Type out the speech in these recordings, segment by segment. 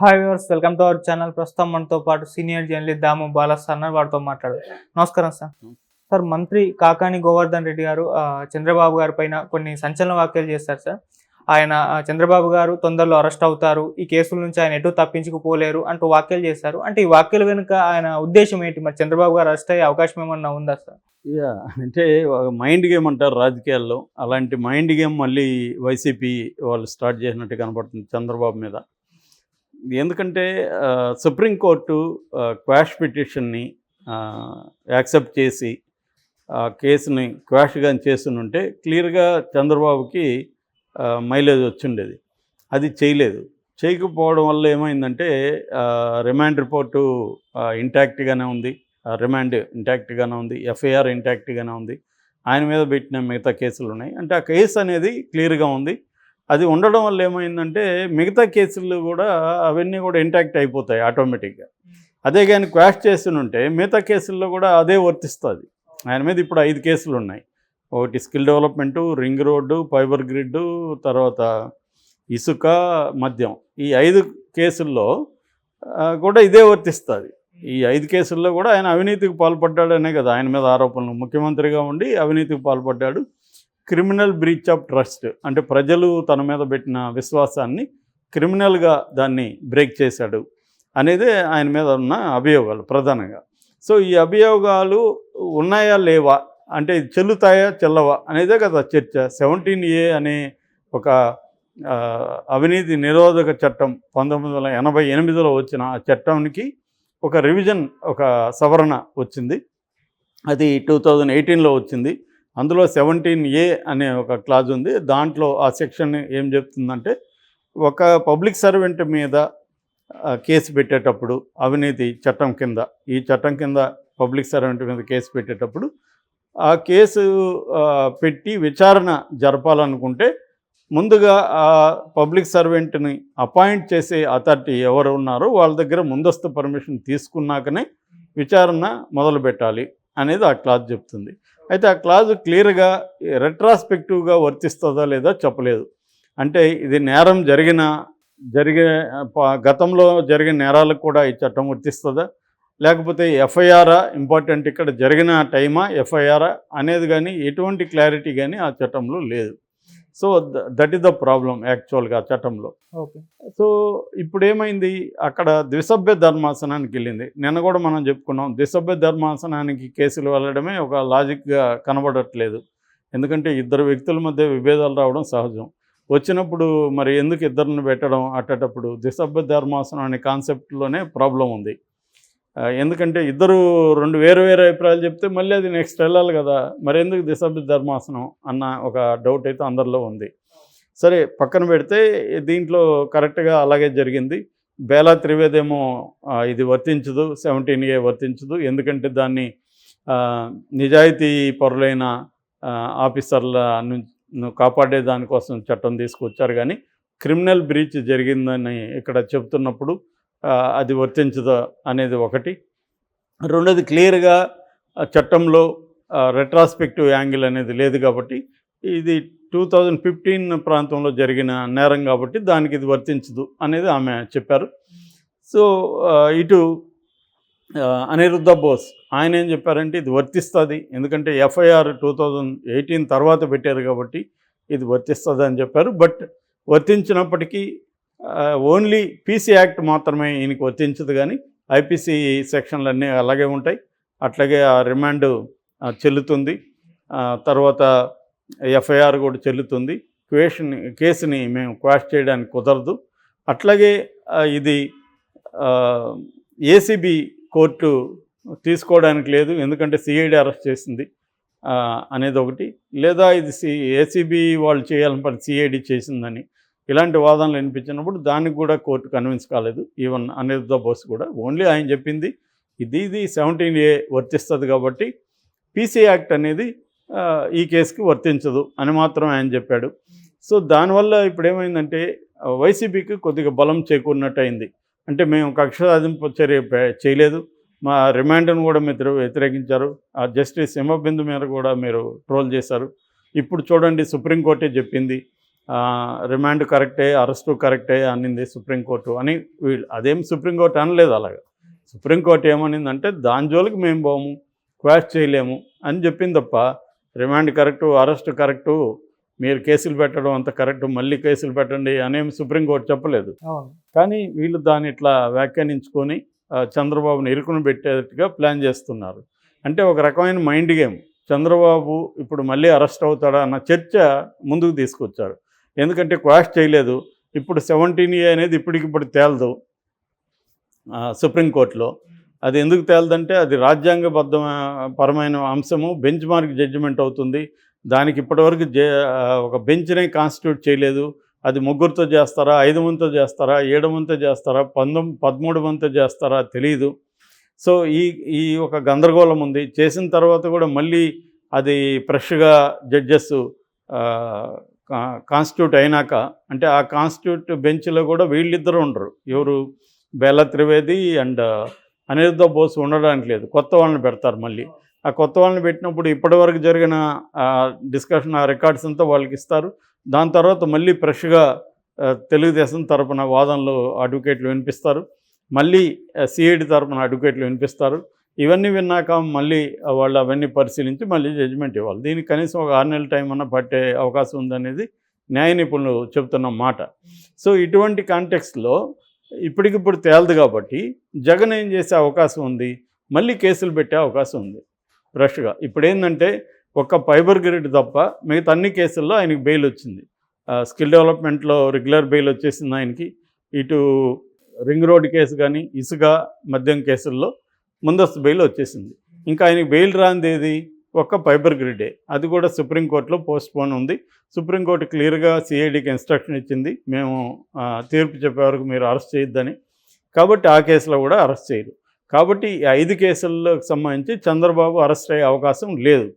Hi viewers welcome to our channel ప్రస్తుతం మనతో పాటు సీనియర్ జర్నలిస్ట్ దాము బాలస్ అన్న వారితో మాట్లాడు. నమస్కారం సార్. సార్ మంత్రి కాకాని గోవర్ధన్ రెడ్డి గారు చంద్రబాబు గారి పైన కొన్ని సంచలన వ్యాఖ్యలు చేస్తారు సార్. ఆయన చంద్రబాబు గారు తొందరలో అరెస్ట్ అవుతారు ఈ కేసుల నుంచి ఆయన ఎటు తప్పించుకుపోలేరు అంటూ వ్యాఖ్యలు చేశారు. అంటే ఈ వ్యాఖ్యల వెనుక ఆయన ఉద్దేశం ఏంటి? మరి చంద్రబాబు గారు అరెస్ట్ అయ్యే అవకాశం ఏమన్నా ఉందా సార్? అంటే మైండ్ గేమ్ అంటారు రాజకీయాల్లో. అలాంటి మైండ్ గేమ్ మళ్ళీ వైసీపీ వాళ్ళు స్టార్ట్ చేసినట్టు కనపడుతుంది చంద్రబాబు మీద. ఎందుకంటే సుప్రీంకోర్టు క్వాష్ పిటిషన్ని యాక్సెప్ట్ చేసి ఆ కేసుని క్వాష్గా కానీ చేస్తుంటే క్లియర్గా చంద్రబాబుకి మైలేజ్ వచ్చిండేది. అది చేయలేదు. చేయకపోవడం వల్ల ఏమైందంటే రిమాండ్ రిపోర్టు ఇంటాక్ట్గానే ఉంది. రిమాండ్ ఇంటాక్ట్గానే ఉంది. ఎఫ్ఐఆర్ ఇంటాక్ట్గానే ఉంది. ఆయన మీద పెట్టిన మిగతా కేసులు ఉన్నాయి. అంటే ఆ కేసు అనేది క్లియర్గా ఉంది. అది ఉండడం వల్ల ఏమైందంటే మిగతా కేసులు కూడా అవన్నీ కూడా ఇంటాక్ట్ అయిపోతాయి ఆటోమేటిక్గా అదే కానీ క్వాష్ చేసి ఉంటే మిగతా కేసుల్లో కూడా అదే వర్తిస్తుంది. ఆయన మీద ఇప్పుడు ఐదు కేసులు ఉన్నాయి. ఒకటి skill development ring road fibre grid తర్వాత ఇసుక మద్యం. ఈ ఐదు కేసుల్లో కూడా ఇదే వర్తిస్తుంది. ఈ ఐదు కేసుల్లో కూడా ఆయన అవినీతికి పాల్పడ్డాడనే కదా ఆయన మీద ఆరోపణలు. ముఖ్యమంత్రిగా ఉండి అవినీతికి పాల్పడ్డాడు. క్రిమినల్ బ్రీచ్ ఆఫ్ ట్రస్ట్ అంటే ప్రజలు తన మీద పెట్టిన విశ్వాసాన్ని క్రిమినల్గా దాన్ని బ్రేక్ చేశాడు అనేది ఆయన మీద ఉన్న అభియోగాలు ప్రధానంగా. సో ఈ అభియోగాలు ఉన్నాయా లేవా? అంటే చెల్లుతాయా చెల్లవా? అనేదే కదా చర్చ. సెవెంటీన్ ఏ అనే ఒక అవినీతి నిరోధక చట్టం పంతొమ్మిది వందల ఎనభై ఎనిమిదిలో వచ్చిన ఆ చట్టానికి ఒక రివిజన్ ఒక సవరణ వచ్చింది. అది టూ థౌజండ్ ఎయిటీన్లో వచ్చింది. అందులో సెవెంటీన్ ఏ అనే ఒక క్లాజ్ ఉంది. దాంట్లో ఆ సెక్షన్ ఏం చెప్తుందంటే ఒక పబ్లిక్ సర్వెంట్ మీద కేసు పెట్టేటప్పుడు అవినీతి చట్టం కింద ఈ చట్టం కింద పబ్లిక్ సర్వెంట్ మీద కేసు పెట్టేటప్పుడు ఆ కేసు పెట్టి విచారణ జరపాలనుకుంటే ముందుగా ఆ పబ్లిక్ సర్వెంట్ని అపాయింట్ చేసే అథారిటీ ఎవరు ఉన్నారో వాళ్ళ దగ్గర ముందస్తు పర్మిషన్ తీసుకున్నాకనే విచారణ మొదలు పెట్టాలి అనేది ఆ క్లాజ్ చెప్తుంది. అయితే ఆ క్లాజ్ క్లియర్గా రెట్రాస్పెక్టివ్గా వర్తిస్తుందా లేదా చెప్పలేదు. అంటే ఇది నేరం జరిగిన జరిగే గతంలో జరిగిన నేరాలకు కూడా ఈ చట్టం వర్తిస్తుందా? లేకపోతే ఎఫ్ఐఆర్ఆ ఇంపార్టెంట్ ఇక్కడ జరిగిన టైమా? ఎఫ్ఐఆర్ఆ అనేది కానీ ఎటువంటి క్లారిటీ కానీ ఆ చట్టంలో లేదు. So that is the problem యాక్చువల్గా చట్టంలో. ఓకే. సో ఇప్పుడు ఏమైంది అక్కడ ద్విసభ్య ధర్మాసనానికి వెళ్ళింది. నిన్న కూడా మనం చెప్పుకున్నాం ద్విసభ్య ధర్మాసనానికి కేసులు వెళ్ళడమే ఒక లాజిక్గా కనబడట్లేదు. ఎందుకంటే ఇద్దరు వ్యక్తుల మధ్య విభేదాలు రావడం సహజం. వచ్చినప్పుడు మరి ఎందుకు ఇద్దరిని పెట్టడం అట్టేటప్పుడు ద్విసభ్య ధర్మాసనం అనే కాన్సెప్ట్లోనే ప్రాబ్లం ఉంది. ఎందుకంటే ఇద్దరు రెండు వేరు వేరు అభిప్రాయాలు చెప్తే మళ్ళీ అది నెక్స్ట్ వెళ్ళాలి కదా. మరి ఎందుకు ధర్మాసనం అన్న ఒక డౌట్ అయితే అందరిలో ఉంది. సరే పక్కన పెడితే దీంట్లో కరెక్ట్గా అలాగే జరిగింది. బేలా త్రివేదేమో ఇది వర్తించదు సెవెంటీన్ ఏ వర్తించదు. ఎందుకంటే దాన్ని నిజాయితీ పరులైన ఆఫీసర్ల నుంచి కాపాడే దానికోసం చట్టం తీసుకొచ్చారు. కానీ క్రిమినల్ బ్రీచ్ జరిగిందని ఇక్కడ చెప్తున్నప్పుడు అది వర్తించదా అనేది ఒకటి. రెండోది క్లియర్గా చట్టంలో రెట్రాస్పెక్టివ్ యాంగిల్ అనేది లేదు కాబట్టి ఇది టూ థౌజండ్ ఫిఫ్టీన్ ప్రాంతంలో జరిగిన నేరం కాబట్టి దానికి ఇది వర్తించదు అనేది ఆమె చెప్పారు. సో ఇటు అనిరుద్ధ బోస్ ఆయన ఏం చెప్పారంటే ఇది వర్తిస్తుంది ఎందుకంటే ఎఫ్ఐఆర్ టూ థౌజండ్ ఎయిటీన్ తర్వాత పెట్టారు కాబట్టి ఇది వర్తిస్తుంది అని చెప్పారు. బట్ వర్తించినప్పటికీ ఓన్లీ పీసీ యాక్ట్ మాత్రమే ఈయనకి వర్తించదు కానీ ఐపీసీ సెక్షన్లు అన్నీ అలాగే ఉంటాయి. అట్లాగే ఆ రిమాండ్ చెల్లుతుంది. తర్వాత ఎఫ్ఐఆర్ కూడా చెల్లుతుంది. క్వేషన్ కేసుని మేము క్వాష్ చేయడానికి కుదరదు. అట్లాగే ఇది ఏసీబీ కోర్టు తీసుకోవడానికి లేదు. ఎందుకంటే సిఐడి అరెస్ట్ చేసింది అనేది ఒకటి. లేదా ఇది సి ఏసీబీ వాళ్ళు చేయాలని పని సిఐడి చేసిందని ఇలాంటి వాదనలు వినిపించినప్పుడు దానికి కూడా కోర్టు కన్విన్స్ కాలేదు. ఈవెన్ అనిరుద్ధ బోస్ కూడా ఓన్లీ ఆయన చెప్పింది ఇది ఇది సెవెంటీన్ ఏ వర్తిస్తుంది కాబట్టి పీసీ యాక్ట్ అనేది ఈ కేసుకి వర్తించదు అని మాత్రం ఆయన చెప్పాడు. సో దానివల్ల ఇప్పుడు ఏమైందంటే వైసీపీకి కొద్దిగా బలం చేకూరినట్టు అయింది అంటే మేము కక్ష సాధింపు చర్య చేయలేదు. మా రిమాండ్ను కూడా మీరు వ్యతిరేకించారు. ఆ జస్టిస్ హిమబిందు మీద కూడా మీరు ట్రోల్ చేశారు. ఇప్పుడు చూడండి సుప్రీంకోర్టే చెప్పింది రిమాండ్ కరెక్టే అరెస్టు కరెక్టే అనింది సుప్రీంకోర్టు అని వీళ్ళు అదేం సుప్రీంకోర్టు అనలేదు అలాగా. సుప్రీంకోర్టు ఏమనిందంటే దాని జోలికి మేము పోము క్వాష్ చేయలేము అని చెప్పింది తప్ప రిమాండ్ కరెక్టు అరెస్ట్ కరెక్టు మీరు కేసులు పెట్టడం అంత కరెక్ట్ మళ్ళీ కేసులు పెట్టండి అనేమి సుప్రీంకోర్టు చెప్పలేదు. కానీ వీళ్ళు దాన్ని ఇట్లా వ్యాఖ్యానించుకొని చంద్రబాబుని ఇరుకుని పెట్టేట్టుగా ప్లాన్ చేస్తున్నారు. అంటే ఒక రకమైన మైండ్ గేమ్. చంద్రబాబు ఇప్పుడు మళ్ళీ అరెస్ట్ అవుతాడా అన్న చర్చ ముందుకు తీసుకొచ్చారు. ఎందుకంటే క్వాష్ చేయలేదు. ఇప్పుడు సెవెంటీన్ ఏ అనేది ఇప్పటికిప్పుడు తేలదు. సుప్రీంకోర్టులో అది ఎందుకు తేలదంటే అది రాజ్యాంగబద్ధ పరమైన అంశము. బెంచ్ మార్క్ జడ్జిమెంట్ అవుతుంది. దానికి ఇప్పటివరకు ఒక బెంచ్నే కాన్స్టిట్యూట్ చేయలేదు. అది ముగ్గురితో చేస్తారా ఐదు మందితో చేస్తారా ఏడు మందితో చేస్తారా పంతొమ్మిది పదమూడు మందితో చేస్తారా తెలియదు సో ఈ ఈ ఒక గందరగోళం ఉంది. చేసిన తర్వాత కూడా మళ్ళీ అది ఫ్రెష్గా జడ్జెస్ కాన్స్టిట్యూట్ అయినాక అంటే ఆ కాన్స్టిట్యూట్ బెంచ్లో కూడా వీళ్ళిద్దరూ ఉండరు. ఎవరు బెల్ల త్రివేది అండ్ అనిరుద్ధ బోస్ ఉండడానికి లేదు. కొత్త వాళ్ళని పెడతారు మళ్ళీ. ఆ కొత్త వాళ్ళని పెట్టినప్పుడు ఇప్పటివరకు జరిగిన డిస్కషన్ ఆ రికార్డ్స్ అంతా వాళ్ళకి ఇస్తారు. దాని తర్వాత మళ్ళీ ఫ్రెష్గా తెలుగుదేశం తరపున వాదనలు అడ్వకేట్లు వినిపిస్తారు. మళ్ళీ సిఐడి తరపున అడ్వకేట్లు వినిపిస్తారు. ఇవన్నీ విన్నాక మళ్ళీ వాళ్ళు అవన్నీ పరిశీలించి మళ్ళీ జడ్జిమెంట్ ఇవ్వాలి. దీనికి కనీసం ఒక ఆరు నెలల టైం అన్న పట్టే అవకాశం ఉందనేది న్యాయ నిపుణులు చెప్తున్న మాట. సో ఇటువంటి కాంటెక్స్లో ఇప్పటికిప్పుడు తేలదు కాబట్టి జగన్ ఏం చేసే అవకాశం ఉంది? మళ్ళీ కేసులు పెట్టే అవకాశం ఉంది. ఫ్రెష్గా ఇప్పుడు ఏంటంటే ఒక్క ఫైబర్ గ్రిడ్ తప్ప మిగతా అన్ని కేసుల్లో ఆయనకి బెయిల్ వచ్చింది. స్కిల్ డెవలప్మెంట్లో రెగ్యులర్ బెయిల్ వచ్చేసింది ఆయనకి. ఇటు రింగ్ రోడ్ కేసు కానీ ఇసుక మద్యం కేసుల్లో ముందస్తు బెయిల్ వచ్చేసింది. ఇంకా ఆయనకి బెయిల్ రానిదేది ఒక్క ఫైబర్ గ్రిడే అది కూడా సుప్రీంకోర్టులో పోస్ట్ పోన్ ఉంది. సుప్రీంకోర్టు క్లియర్గా సిఐడికి ఇన్స్ట్రక్షన్ ఇచ్చింది. మేము తీర్పు చెప్పే వరకు మీరు అరెస్ట్ చేయొద్దని. కాబట్టి ఆ కేసులో కూడా అరెస్ట్ చేయరు. కాబట్టి ఈ ఐదు కేసులకు సంబంధించి చంద్రబాబు అరెస్ట్ అయ్యే అవకాశం లేదు.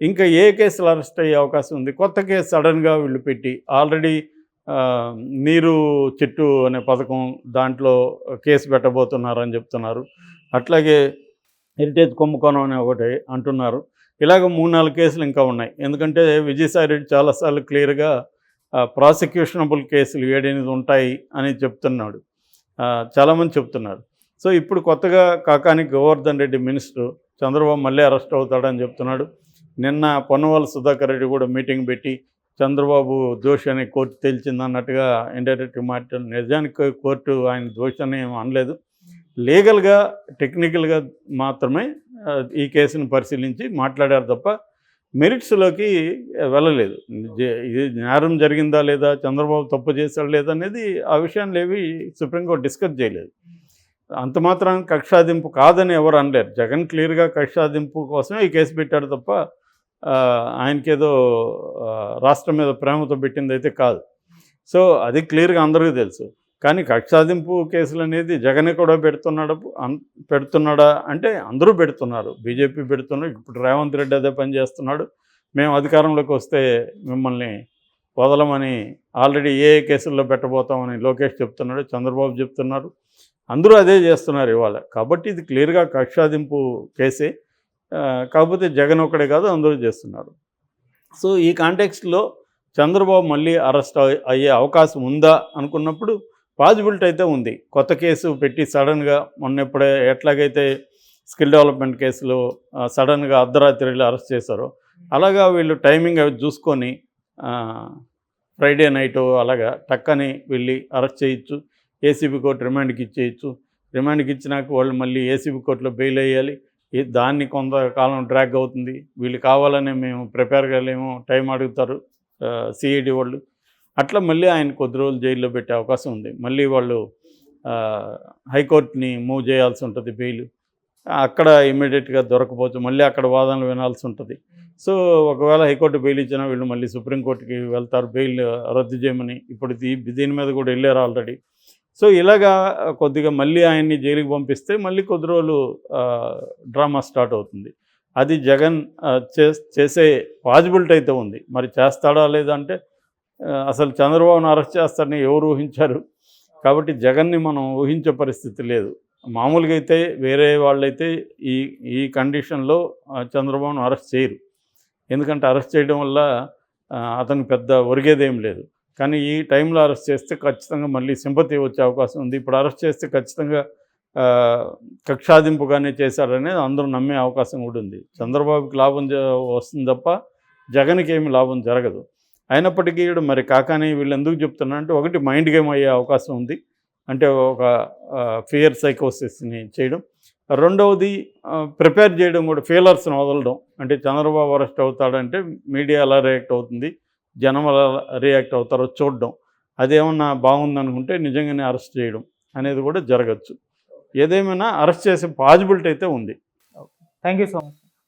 ఇంకా ఏ కేసులు అరెస్ట్ అయ్యే అవకాశం ఉంది? కొత్త కేసు సడన్గా వీళ్ళు పెట్టి ఆల్రెడీ నీరు చెట్టు అనే పథకం దాంట్లో కేసు పెట్టబోతున్నారని చెప్తున్నారు. అట్లాగే హెరిటేజ్ కుంభకోణం అనే ఒకటి అంటున్నారు. ఇలాగ మూడు నాలుగు కేసులు ఇంకా ఉన్నాయి. ఎందుకంటే విజయసాయి రెడ్డి చాలాసార్లు క్లియర్గా ప్రాసిక్యూషనబుల్ కేసులు ఏడెనిమిది ఉంటాయి అని చెప్తున్నాడు. చాలామంది చెప్తున్నారు. సో ఇప్పుడు కొత్తగా కాకాని గోవర్ధన్ రెడ్డి మినిస్టర్ చంద్రబాబు మళ్ళీ అరెస్ట్ అవుతాడని చెప్తున్నాడు. నిన్న పొన్నవాళ్ళ సుధాకర్ రెడ్డి కూడా మీటింగ్ పెట్టి చంద్రబాబు దోషి అనే కోర్టు తేల్చింది అన్నట్టుగా ఇండైరెక్ట్ మాట నిజానికి కోర్టు ఆయన దోషి అని అనలేదు. లీగల్గా టెక్నికల్గా మాత్రమే ఈ కేసును పరిశీలించి మాట్లాడారు తప్ప మెరిట్స్లోకి వెళ్ళలేదు. ఇది నేరం జరిగిందా లేదా చంద్రబాబు తప్పు చేశాడు లేదా అనేది ఆ విషయాన్ని ఏవి సుప్రీంకోర్టు డిస్కస్ చేయలేదు. అంత మాత్రం కక్షాదింపు కాదని ఎవరు అనలేరు. జగన్ క్లియర్గా కక్షాదింపు కోసమే ఈ కేసు పెట్టాడు తప్ప ఆయనకేదో రాష్ట్రం మీద ప్రేమతో పెట్టింది అయితే కాదు. సో అది క్లియర్గా అందరికీ తెలుసు. కానీ కక్షాదింపు కేసులు అనేది జగన్ కూడా పెడుతున్నాడు పెడుతున్నాడా అంటే అందరూ పెడుతున్నారు. బీజేపీ పెడుతున్నారు ఇప్పుడు రేవంత్ రెడ్డి అదే పని చేస్తున్నాడు. మేము అధికారంలోకి వస్తే మిమ్మల్ని వదలమని ఆల్రెడీ ఏ ఏ కేసుల్లో పెట్టబోతామని లోకేష్ చెప్తున్నాడు చంద్రబాబు చెప్తున్నారు. అందరూ అదే చేస్తున్నారు ఇవాళ. కాబట్టి ఇది క్లియర్గా కక్షాదింపు కేసే. కాకపోతే జగన్ ఒక్కడే కాదు అందరూ చేస్తున్నారు. సో ఈ కాంటెక్స్ట్లో చంద్రబాబు మళ్ళీ అరెస్ట్ అయ్యే- అవకాశం ఉందా అనుకున్నప్పుడు పాజిబిలిటీ అయితే ఉంది. కొత్త కేసు పెట్టి సడన్గా మొన్న ఎప్పుడే ఎట్లాగైతే స్కిల్ డెవలప్మెంట్ కేసులో సడన్గా అర్ధరాత్రి వెళ్ళి అరెస్ట్ చేశారో అలాగా వీళ్ళు టైమింగ్ అవి చూసుకొని ఫ్రైడే నైట్ అలాగా టక్కని వెళ్ళి అరెస్ట్ చేయొచ్చు. ఏసీబీ కోర్టు రిమాండ్కి ఇచ్చేయచ్చు. రిమాండ్కి ఇచ్చినాక వాళ్ళు మళ్ళీ ఏసీబీ కోర్టులో బెయిల్ వేయాలి. దాన్ని కొంతకాలం డ్రాగ్ అవుతుంది. వీళ్ళు కావాలని మేము ప్రిపేర్ కాలేము టైం అడుగుతారు సిఐడి వాళ్ళు. అట్లా మళ్ళీ ఆయన కొద్ది రోజులు జైల్లో పెట్టే అవకాశం ఉంది. మళ్ళీ వాళ్ళు హైకోర్టుని మూవ్ చేయాల్సి ఉంటుంది బెయిల్ అక్కడ ఇమ్మీడియట్గా దొరకపోవచ్చు. మళ్ళీ అక్కడ వాదనలు వినాల్సి ఉంటుంది. సో ఒకవేళ హైకోర్టు బెయిల్ ఇచ్చినా వీళ్ళు మళ్ళీ సుప్రీంకోర్టుకి వెళ్తారు. బెయిల్ రద్దు చేయమని. ఇప్పుడు దీని మీద కూడా వెళ్ళారు ఆల్రెడీ సో ఇలాగా కొద్దిగా మళ్ళీ ఆయన్ని జైలుకి పంపిస్తే మళ్ళీ కొద్ది రోజులు డ్రామా స్టార్ట్ అవుతుంది. అది జగన్ చేస్- చేసే పాజిబిలిటీ అయితే ఉంది. మరి చేస్తాడా లేదా అంటే అసలు చంద్రబాబును అరెస్ట్ చేస్తారని ఎవరు ఊహించారు? కాబట్టి జగన్ని మనం ఊహించే పరిస్థితి లేదు. మామూలుగా అయితే వేరే వాళ్ళైతే ఈ ఈ కండిషన్లో చంద్రబాబును అరెస్ట్ చేయరు. ఎందుకంటే అరెస్ట్ చేయడం వల్ల అతనికి పెద్ద ఒరిగేదేం లేదు. కానీ ఈ టైంలో అరెస్ట్ చేస్తే ఖచ్చితంగా మళ్ళీ సింపతి వచ్చే అవకాశం ఉంది. ఇప్పుడు అరెస్ట్ చేస్తే ఖచ్చితంగా కక్షాదింపుగానే చేశాడనేది అందరూ నమ్మే అవకాశం కూడా ఉంది. చంద్రబాబుకి లాభం వస్తుంది తప్ప జగన్కి ఏమి లాభం జరగదు. అయినప్పటికీ ఈడు మరి కాకాని వీళ్ళు ఎందుకు చెప్తున్నా అంటే ఒకటి మైండ్ గేమ్ అయ్యే అవకాశం ఉంది. అంటే ఒక ఫియర్ సైకోసిస్ని చేయడం. రెండవది ప్రిపేర్ చేయడం కూడా ఫీలర్స్ని వదలడం. అంటే చంద్రబాబు అరెస్ట్ అవుతాడంటే మీడియా ఎలా రియాక్ట్ అవుతుంది. జనం రియాక్ట్ అవుతారో చూడడం. అదేమన్నా బాగుందనుకుంటే నిజంగానే అరెస్ట్ చేయడం అనేది కూడా జరగచ్చు. ఏదేమైనా అరెస్ట్ చేసే పాజిబిలిటీ అయితే ఉంది. Thank you so much